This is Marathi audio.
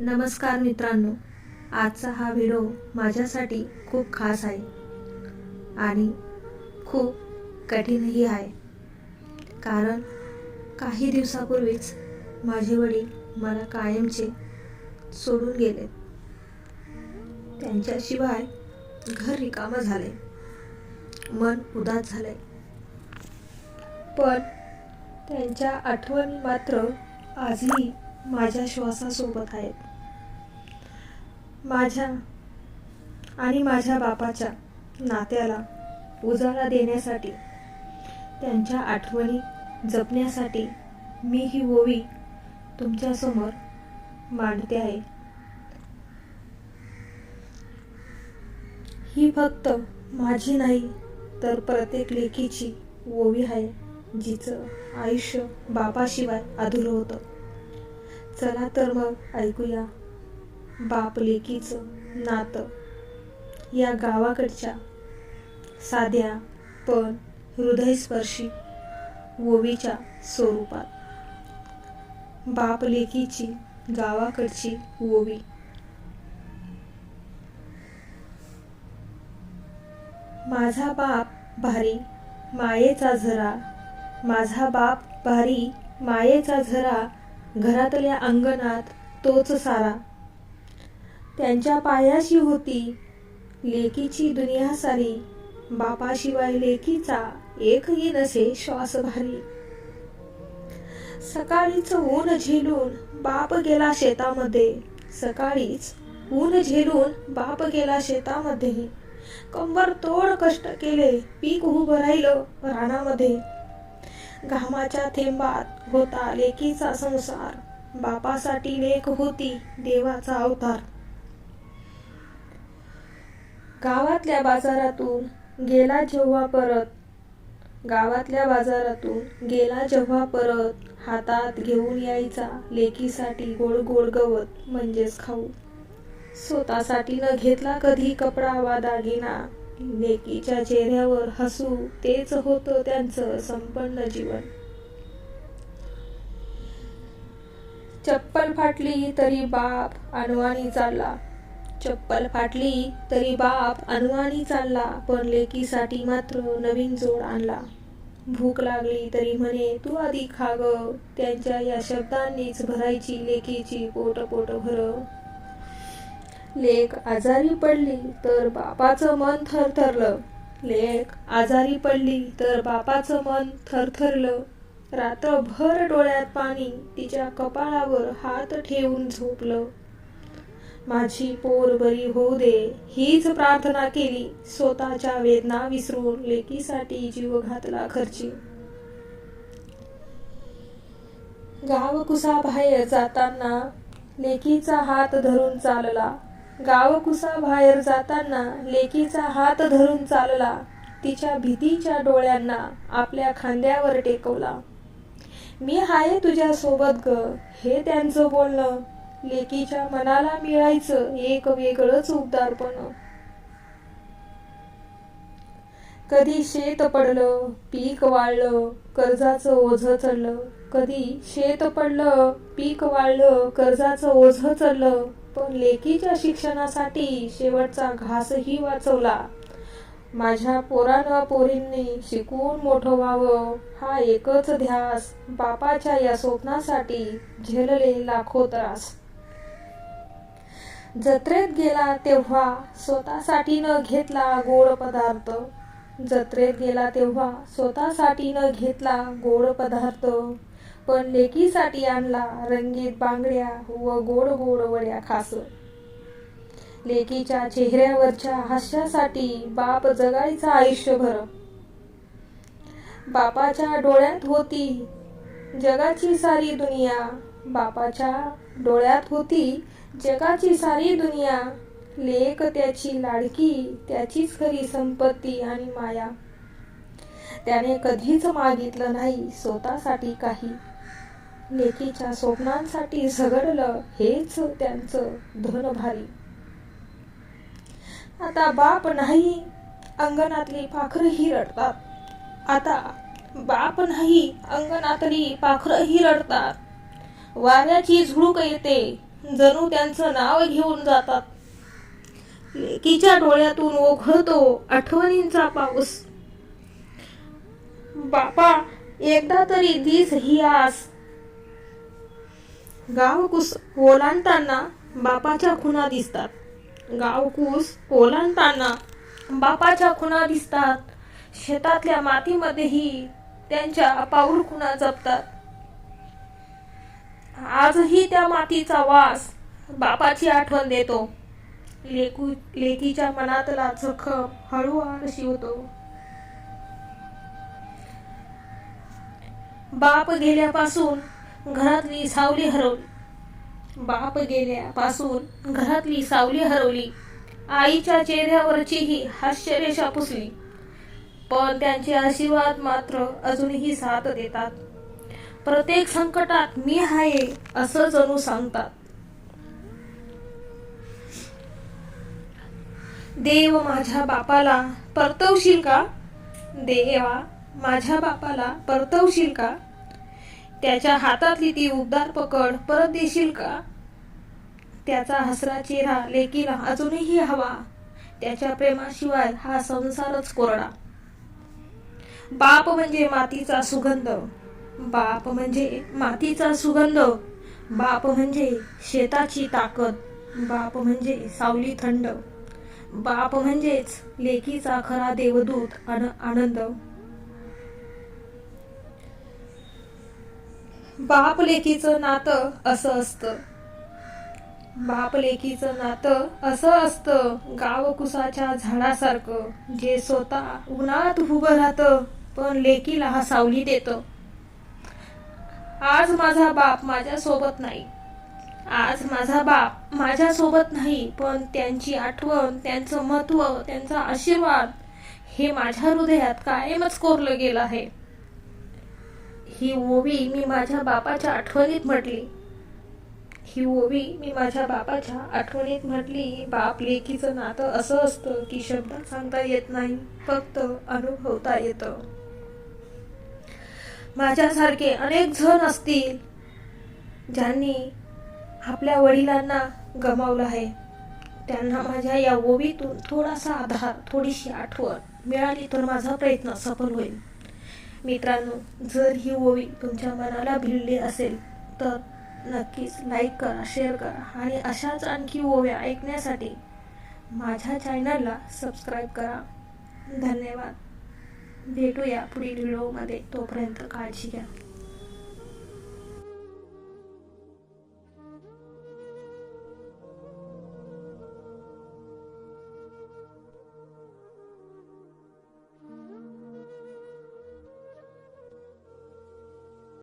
नमस्कार मित्रांनो आजचा हा व्हिडिओ माझ्यासाठी खूप खास आहे आणि खूप कठीणही आहे. कारण काही दिवसापूर्वीच माझे वडील मला कायमचे सोडून गेले. त्यांच्याशिवाय घर रिकामं झाले मन उदास झाले पण त्यांच्या आठवणी मात्र आजही माझ्या श्वासासोबत आहेत. माझ्या आणि माझ्या बापाच्या नात्याला उजाळा देण्यासाठी त्यांच्या आठवणी जपण्यासाठी मी ही ओवी तुमच्यासमोर मांडते आहे. ही फक्त माझी नाही तर प्रत्येक लेकीची ओवी आहे जिचं आयुष्य बापाशिवाय अधुरं होतं. चला तर मग ऐकूया. बाप लेकीचं नातं. या गावाकडच्या साध्या पण हृदयस्पर्शी ओवीच्या स्वरूपात. बाप लेकीची गावाकडची ओवी. माझा बाप भारी मायेचा झरा. माझा बाप भारी मायेचा झरा. घरातल्या अंगणात तोच सारा. त्यांच्या पायाशी होती लेकीची दुनिया सारी बापाशिवाय लेकीचा एकही नसे श्वास भारी सकाळीच ऊन झेलून बाप गेला शेतामध्ये. सकाळीच ऊन झेलून बाप गेला शेतामध्ये. कंबर तोड कष्ट केले पीक उभं राहिलं रानामध्ये. घामाच्या थेंबात होता लेकीचा संसार. बापासाठी लेख होती देवाचा अवतार. गावातल्या बाजारातून गेला जेव्हा परत गावातल्या बाजारातून गेला जेव्हा परत हातात घेऊन यायचा लेकीसाठी गोड गोड गवत म्हणजेच खाऊ. स्वतःसाठी न घेतला कधी कपडा वा दागिना लेकीच्या चेहऱ्यावर हसू तेच होतं त्यांचं संपन्न जीवन. चप्पल फाटली तरी बाप अनवाणी चालला. चप्पल फाटली तरी बाप अनवाणी चालला पण लेकीसाठी मात्र नवीन जोड आणला. भूक लागली तरी म्हणे तू आधी खाग त्यांच्या या शब्दांनीच भरायची लेकीची पोट पोट भर लेक आजारी पडली तर बापाचं मन थरथरलं. लेक आजारी पडली तर बापाचं मन थरथरलं. रात्रभर डोळ्यात पाणी तिच्या कपाळावर हात ठेवून झोपलं. माझी पोर बरी होऊ दे हीच प्रार्थना केली. स्वतःच्या वेदना विसरून लेकीसाठी जीव घातला खर्ची. गाव कुसा बाहेर जाताना लेकीचा हात धरून चालला. गावकुसा बाहेर जाताना लेकीचा हात धरून चालला. तिच्या भीतीच्या डोळ्यांना आपल्या खांद्यावर टेकवला. मी हाय तुझ्या सोबत ग. हे त्यांचं बोलणं. लेकीच्या मनाला मिळायचं एक वेगळंच उबदारपण कधी शेत पडलं पीक वाळलं कर्जाचं ओझ चढलं. कधी शेत पडलं पीक वाळलं कर्जाचं ओझ चढलं. पण लेकीच्या शिक्षणासाठी शेवटचा घासही वाचवला. माझ्या पोरानं पोरींनी शिकून मोठं व्हावं हा एकच ध्यास बापाच्या या स्वप्नासाठी झेलले लाखो त्रास. जत्रेत गेला तेव्हा स्वतःसाठी न घेतला गोड पदार्थ. जत्रेत गेला तेव्हा स्वतःसाठी न घेतला गोड पदार्थ. पण लेकीसाठी आणला रंगीत बांगड्या व गोड गोड वड्या खास. लेकीच्या चेहऱ्यावरच्या हास्यासाठी बाप जगायचा आयुष्यभर. बापाच्या डोळ्यात होती जगाची सारी दुनिया. बापाच्या डोळ्यात होती जगाची सारी दुनिया. लेक त्याची लाडकी त्याचीच खरी संपत्ती आणि माया. त्याने कधीच मागितलं नाही स्वतःसाठी काही. लेकीच्या स्वप्नांसाठी झगडलं हेच त्यांचं धन भारी आता बाप नाही अंगणातली पाखरही रडतात. आता बाप नाही अंगणातली पाखरही रडतात. वाऱ्याची झुळूक येते जणू त्यांचं नाव घेऊन जातात. लेकीच्या डोळ्यातून ओघळतो आठवणींचा पाऊस. बापा एकदा तरी दिस ही आस. गावकुस ओलांडताना बापाच्या खुणा दिसतात. गावकुस ओलांडताना बापाच्या खुणा दिसतात. शेतातल्या मातीमध्येही त्यांच्या अपाऊर खुणा जपतात. आजही त्या मातीचा वास बापाची आठवण देतो. लेकू लेकीच्या मनातला जखम हळूहळू शिवतो. बाप गेल्यापासून घरातली सावली हरवली. बाप गेल्यापासून घरातली सावली हरवली. आईच्या चेहऱ्यावरचीही हास्यरेषा पुसली. पण त्यांचे आशीर्वाद मात्र अजूनही साथ देतात. प्रत्येक संकटात मी आहे असं जणू सांगतात. देव माझ्या बापाला परतवशील का? देवा माझ्या बापाला परतवशील का? त्याच्या हातातली ती उबदार पकड परत देशील का? त्याचा हसरा चेहरा लेकीला अजूनही हवा. त्याच्या प्रेमाशिवाय हा संसारच कोरडा. बाप म्हणजे मातीचा सुगंध. बाप म्हणजे मातीचा सुगंध. बाप म्हणजे शेताची ताकद. बाप म्हणजे सावली थंड. बाप म्हणजेच लेकीचा खरा देवदूत आणि आनंद. बाप लेकीचं नातं असं असतं. बाप लेकीचं नातं असं असतं गावकुसाच्या झाडासारखं जे स्वतः उन्हात उभं राहतं पण लेकीला हा सावली देतं. आज माझा बाप माझ्या सोबत नाही. आज माझा बाप माझ्या सोबत नाही पण त्यांची आठवण त्यांचं महत्त्व त्यांचा आशीर्वाद हे माझ्या हृदयात कायमच कोरलं गेलं आहे. ही ओवी मी माझ्या बापाच्या आठवणीत म्हटली. ही ओवी मी माझ्या बापाच्या आठवणीत म्हटली. बाप लेखीचं नातं असं असतं की शब्दात सांगता येत नाही फक्त अनुभवता येतं. माझ्यासारखे अनेक जण असतील ज्यांनी आपल्या वडिलांना गमावलं आहे. त्यांना माझ्या या ओवीतून थोडासा आधार थोडीशी आठवण मिळाली तर माझा प्रयत्न सफल होईल. मित्रांनो जर ही ओवी तुमच्या मनाला भिडली असेल तर नक्कीच लाईक करा शेअर करा आणि अशाच आणखी ओव्या ऐकण्यासाठी माझ्या चॅनलला सबस्क्राईब करा. धन्यवाद. भेटूया पुढील व्हिडिओमध्ये तोपर्यंत काळजी घ्या.